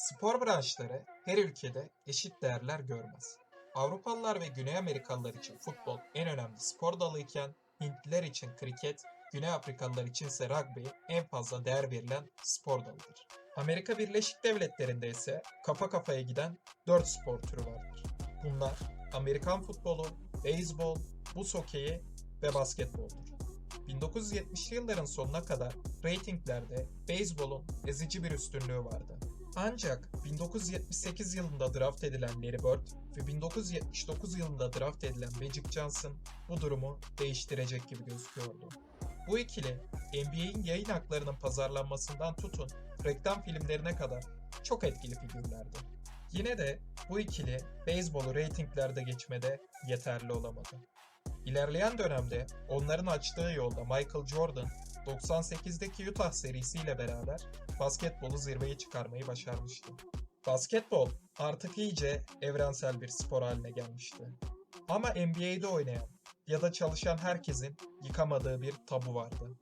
Spor branşları her ülkede eşit değerler görmez. Avrupalılar ve Güney Amerikalılar için futbol en önemli spor dalıyken Hintliler için kriket, Güney Afrikalılar için ise rugby en fazla değer verilen spor dalıdır. Amerika Birleşik Devletleri'nde ise kafa kafaya giden 4 spor türü vardır. Bunlar Amerikan futbolu, beyzbol, buz hokeyi ve basketboldur. 1970'li yılların sonuna kadar reytinglerde beyzbolun ezici bir üstünlüğü vardı. Ancak 1978 yılında draft edilen Larry Bird ve 1979 yılında draft edilen Magic Johnson bu durumu değiştirecek gibi gözüküyordu. Bu ikili NBA'in yayın haklarının pazarlanmasından tutun reklam filmlerine kadar çok etkili figürlerdi. Yine de bu ikili beyzbolu reytinglerde geçmede yeterli olamadı. İlerleyen dönemde onların açtığı yolda Michael Jordan 98'deki Utah serisiyle beraber basketbolu zirveye çıkarmayı başarmıştı. Basketbol artık iyice evrensel bir spor haline gelmişti. Ama NBA'de oynayan ya da çalışan herkesin yıkamadığı bir tabu vardı.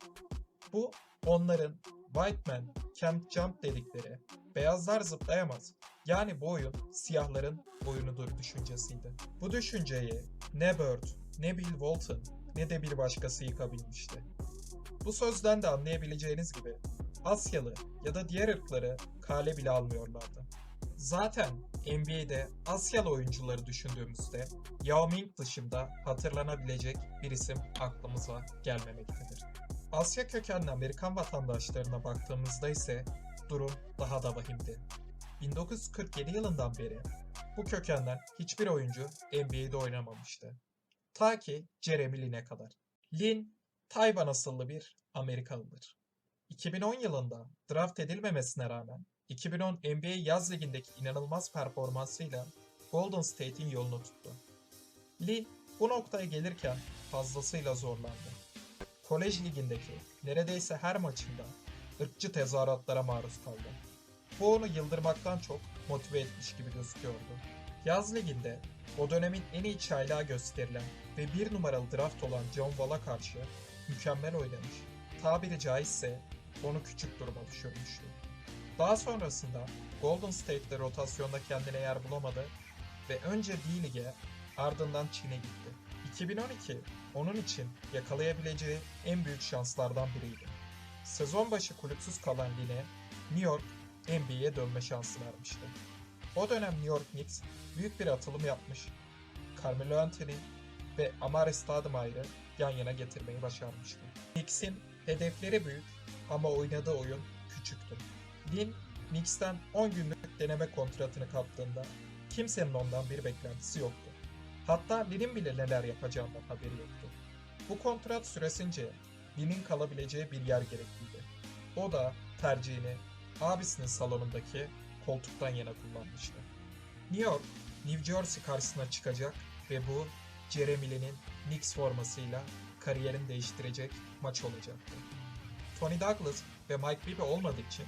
Bu onların white man can't jump dedikleri beyazlar zıplayamaz yani bu oyun siyahların oyunudur düşüncesiydi. Bu düşünceyi ne Bird, ne Bill Walton ne de bir başkası yıkabilmişti. Bu sözden de anlayabileceğiniz gibi Asyalı ya da diğer ırkları kale bile almıyorlardı. Zaten NBA'de Asyalı oyuncuları düşündüğümüzde Yao Ming dışında hatırlanabilecek bir isim aklımıza gelmemektedir. Asya kökenli Amerikan vatandaşlarına baktığımızda ise durum daha da vahimdi. 1947 yılından beri bu kökenden hiçbir oyuncu NBA'de oynamamıştı. Ta ki Jeremy Lin'e kadar. Lin, Tayvan asıllı bir Amerikalıdır. 2010 yılında draft edilmemesine rağmen 2010 NBA yaz ligindeki inanılmaz performansıyla Golden State'in yolunu tuttu. Lee bu noktaya gelirken fazlasıyla zorlandı. Kolej ligindeki neredeyse her maçında ırkçı tezahüratlara maruz kaldı. Bu onu yıldırmaktan çok motive etmiş gibi gözüküyordu. Yaz liginde o dönemin en iyi çaylağı gösterilen ve bir numaralı draft olan John Wall'a karşı mükemmel oynamış. Tabiri caizse onu küçük duruma düşürmüştü. Daha sonrasında Golden State'de rotasyonda kendine yer bulamadı ve önce B Lig'e ardından Çin'e gitti. 2012 onun için yakalayabileceği en büyük şanslardan biriydi. Sezon başı kulüpsüz kalan Lin'e New York NBA'ye dönme şansı vermişti. O dönem New York Knicks büyük bir atılım yapmış. Carmelo Anthony ve Amare Stoudemire'ı yan yana getirmeyi başarmıştı. Knicks'in hedefleri büyük ama oynadığı oyun küçüktü. Lin, Knicks'ten 10 günlük deneme kontratını kaptığında kimsenin ondan bir beklentisi yoktu. Hatta Lin'in bile neler yapacağından haberi yoktu. Bu kontrat süresince Lin'in kalabileceği bir yer gerekliydi. O da tercihini abisinin salonundaki koltuktan yana kullanmıştı. New York, New Jersey karşısına çıkacak ve bu Jeremy Lin'in Knicks formasıyla kariyerini değiştirecek maç olacaktı. Tony Douglas ve Mike Bibby olmadığı için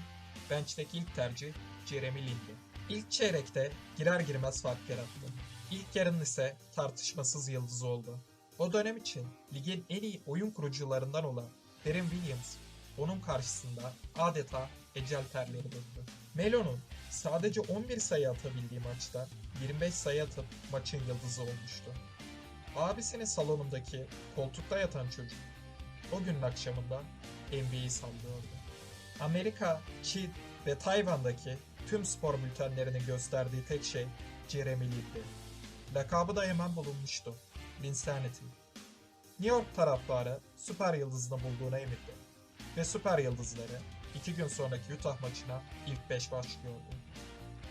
bench'teki ilk tercih Jeremy Lin'di. İlk çeyrekte girer girmez fark yarattı. İlk yarının ise tartışmasız yıldızı oldu. O dönem için ligin en iyi oyun kurucularından olan Derin Williams onun karşısında adeta ecel terleri döndü. Melo'nun sadece 11 sayı atabildiği maçta 25 sayı atıp maçın yıldızı olmuştu. Abisinin salonundaki koltukta yatan çocuk o günün akşamında NBA'yi sallıyordu. Amerika, Çin ve Tayvan'daki tüm spor bültenlerinin gösterdiği tek şey Jeremy Lin'di. Lakabı da hemen bulunmuştu. Linsanity. New York taraftarı süper yıldızını bulduğuna emindi. Ve süper yıldızları iki gün sonraki Utah maçına ilk 5 başlıyordu.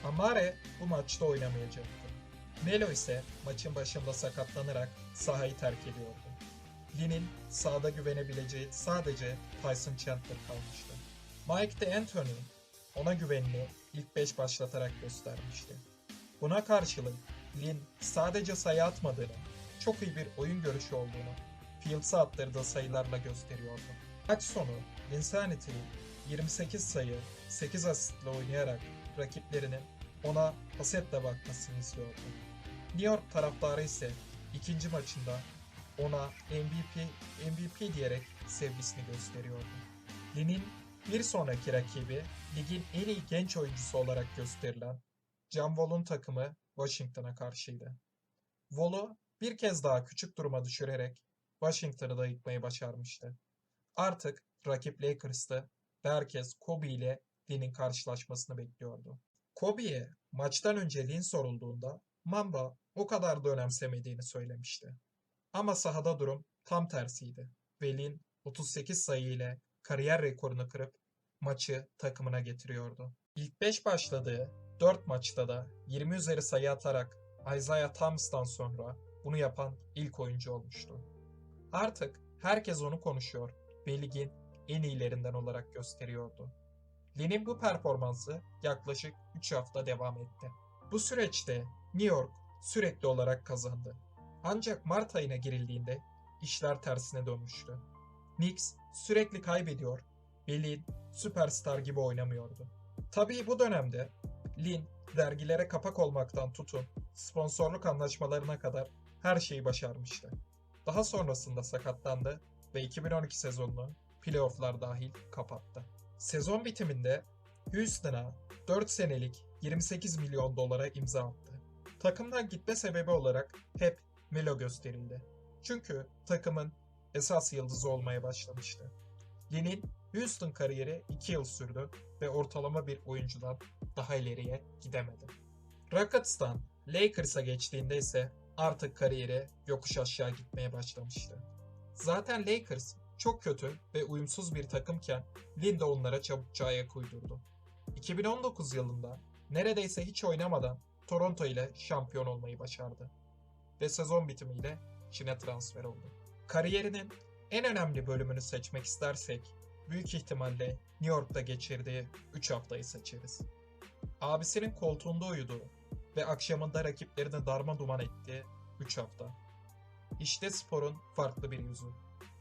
Amare bu maçta oynamayacaktı. Melo ise maçın başında sakatlanarak sahayı terk ediyordu. Lin'in sahada güvenebileceği sadece Tyson Chandler kalmıştı. Mike D'Antoni ona güvenini ilk 5 başlatarak göstermişti. Buna karşılık Lin sadece sayı atmadığını, çok iyi bir oyun görüşü olduğunu Fields'a attırdığı sayılarla gösteriyordu. Maç sonu Linsanity 28 sayı, 8 asistle oynayarak rakiplerinin ona hasetle bakmasını istiyordu. New York taraftarı ise ikinci maçında ona MVP MVP diyerek sevgisini gösteriyordu. Lin'in Bir sonraki rakibi ligin en iyi genç oyuncusu olarak gösterilen John Wall'un takımı Washington'a karşıydı. Wall'u bir kez daha küçük duruma düşürerek Washington'ı da yıkmayı başarmıştı. Artık rakip Lakers'tı ve herkes Kobe ile Lee'nin karşılaşmasını bekliyordu. Kobe'ye maçtan önce Lin sorulduğunda Mamba o kadar da önemsemediğini söylemişti. Ama sahada durum tam tersiydi ve Lin 38 sayı ile kariyer rekorunu kırıp maçı takımına getiriyordu. İlk 5 başladığı 4 maçta da 20 üzeri sayı atarak Isaiah Thomas'tan sonra bunu yapan ilk oyuncu olmuştu. Artık herkes onu konuşuyor ve ligin en iyilerinden olarak gösteriyordu. Lin'in bu performansı yaklaşık 3 hafta devam etti. Bu süreçte New York sürekli olarak kazandı. Ancak Mart ayına girildiğinde işler tersine dönmüştü. Knicks sürekli kaybediyor ve Lin süperstar gibi oynamıyordu. Tabii bu dönemde Lin dergilere kapak olmaktan tutun sponsorluk anlaşmalarına kadar her şeyi başarmıştı. Daha sonrasında sakatlandı ve 2012 sezonunu playofflar dahil kapattı. Sezon bitiminde Houston'a 4 senelik 28 milyon dolara imza attı. Takımdan gitme sebebi olarak hep Melo gösterildi. Çünkü takımın esas yıldızı olmaya başlamıştı. Lin'in Houston kariyeri 2 yıl sürdü ve ortalama bir oyuncudan daha ileriye gidemedi. Rockets'tan Lakers'a geçtiğinde ise artık kariyeri yokuş aşağı gitmeye başlamıştı. Zaten Lakers çok kötü ve uyumsuz bir takımken Lin de onlara çabukça ayak uydurdu. 2019 yılında neredeyse hiç oynamadan Toronto ile şampiyon olmayı başardı. Ve sezon bitimiyle Çin'e transfer oldu. Kariyerinin en önemli bölümünü seçmek istersek büyük ihtimalle New York'ta geçirdiği 3 haftayı seçeriz. Abisinin koltuğunda uyuduğu ve akşamında rakiplerini darma duman ettiği 3 hafta. İşte sporun farklı bir yüzü.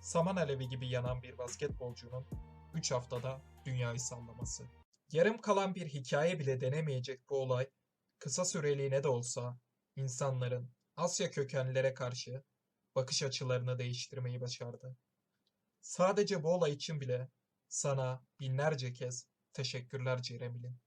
Saman alevi gibi yanan bir basketbolcunun 3 haftada dünyayı sallaması. Yarım kalan bir hikaye bile denemeyecek bu olay kısa süreliğine de olsa insanların Asya kökenlilere karşı bakış açılarını değiştirmeyi başardı. Sadece bu olay için bile sana binlerce kez teşekkürler Jeremil'in.